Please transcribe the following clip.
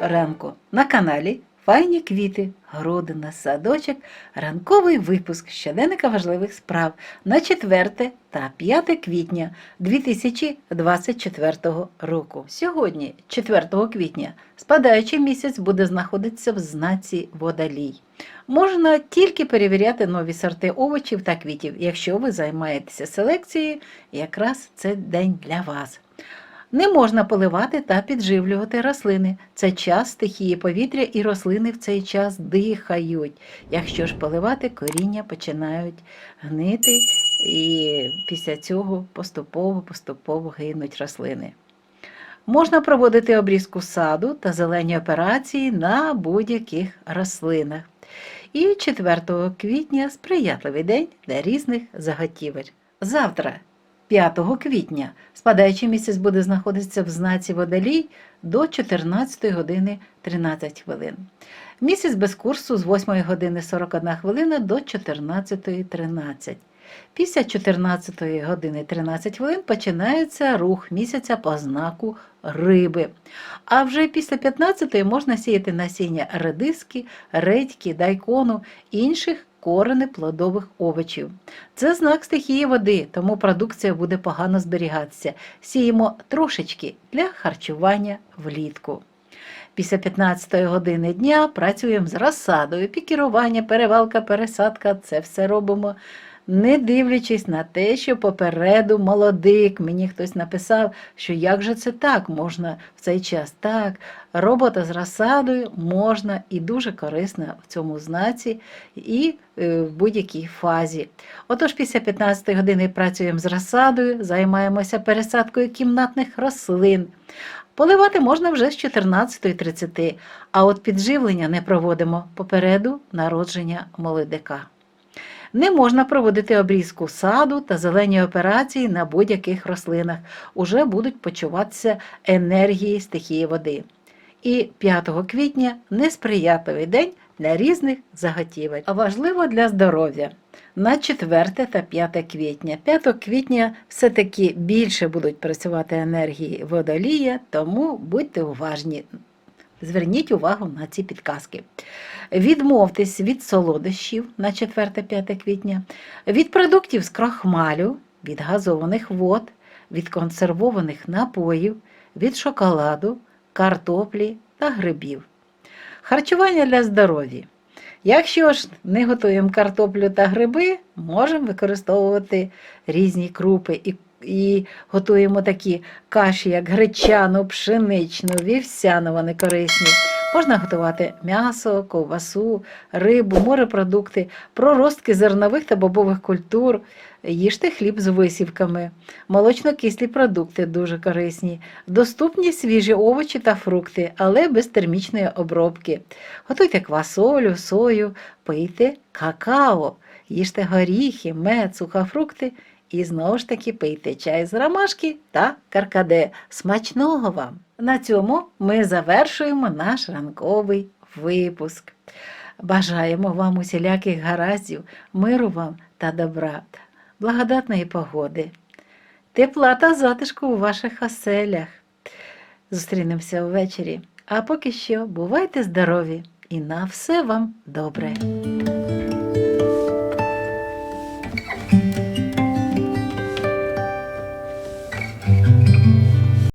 ранку на каналі Файні квіти, городина, садочок, ранковий випуск щоденника важливих справ на 4 та 5 квітня 2024 року. Сьогодні, 4 квітня, спадаючий місяць буде знаходитися в знаці водолій. Можна тільки перевіряти нові сорти овочів та квітів. Якщо ви займаєтеся селекцією, якраз це день для вас. Не можна поливати та підживлювати рослини. Це час стихії повітря і рослини в цей час дихають. Якщо ж поливати, коріння починають гнити, і після цього поступово-поступово гинуть рослини. Можна проводити обрізку саду та зелені операції на будь-яких рослинах. І 4 квітня сприятливий день для різних заготівель. Завтра, 5 квітня, спадаючий місяць буде знаходитися в знаці водолій до 14 години 13 хвилин. Місяць без курсу з 8 години 41 хвилина до 14.13. Після 14 години 13 хвилин починається рух місяця по знаку риби. А вже після 15 можна сіяти насіння редиски, редьки, дайкону інших корени плодових овочів. Це знак стихії води, тому продукція буде погано зберігатися. Сіємо трошечки для харчування влітку. Після 15 години дня працюємо з розсадою, пікірування, перевалка, пересадка це все робимо. Не дивлячись на те, що попереду молодик, мені хтось написав, що як же це так можна в цей час. Так, робота з розсадою можна і дуже корисна в цьому знаці і е, в будь-якій фазі. Отож, після 15 години працюємо з розсадою, займаємося пересадкою кімнатних рослин. Поливати можна вже з 14.30, а от підживлення не проводимо попереду народження молодика. Не можна проводити обрізку саду та зелені операції на будь-яких рослинах. Уже будуть почуватися енергії стихії води. І 5 квітня несприятливий день для різних заготівель. А важливо для здоров'я. На 4 та 5 квітня. 5 квітня все-таки більше будуть працювати енергії водолія, тому будьте уважні. Зверніть увагу на ці підказки. Відмовтесь від солодощів на 4-5 квітня, від продуктів з крахмалю, від газованих вод, від консервованих напоїв, від шоколаду, картоплі та грибів. Харчування для здоров'я. Якщо ж не готуємо картоплю та гриби, можемо використовувати різні крупи і і готуємо такі каші, як гречану, пшеничну, вівсяну, вони корисні. Можна готувати м'ясо, ковбасу, рибу, морепродукти, проростки зернових та бобових культур, їжте хліб з висівками, молочно-кислі продукти дуже корисні, доступні свіжі овочі та фрукти, але без термічної обробки. Готуйте квасолю, сою, пийте какао, їжте горіхи, мед, сухофрукти. І знову ж таки пийте чай з ромашки та каркаде. Смачного вам! На цьому ми завершуємо наш ранковий випуск. Бажаємо вам усіляких гараздів, миру вам та добра, благодатної погоди, тепла та затишку у ваших оселях. Зустрінемося ввечері. А поки що бувайте здорові і на все вам добре.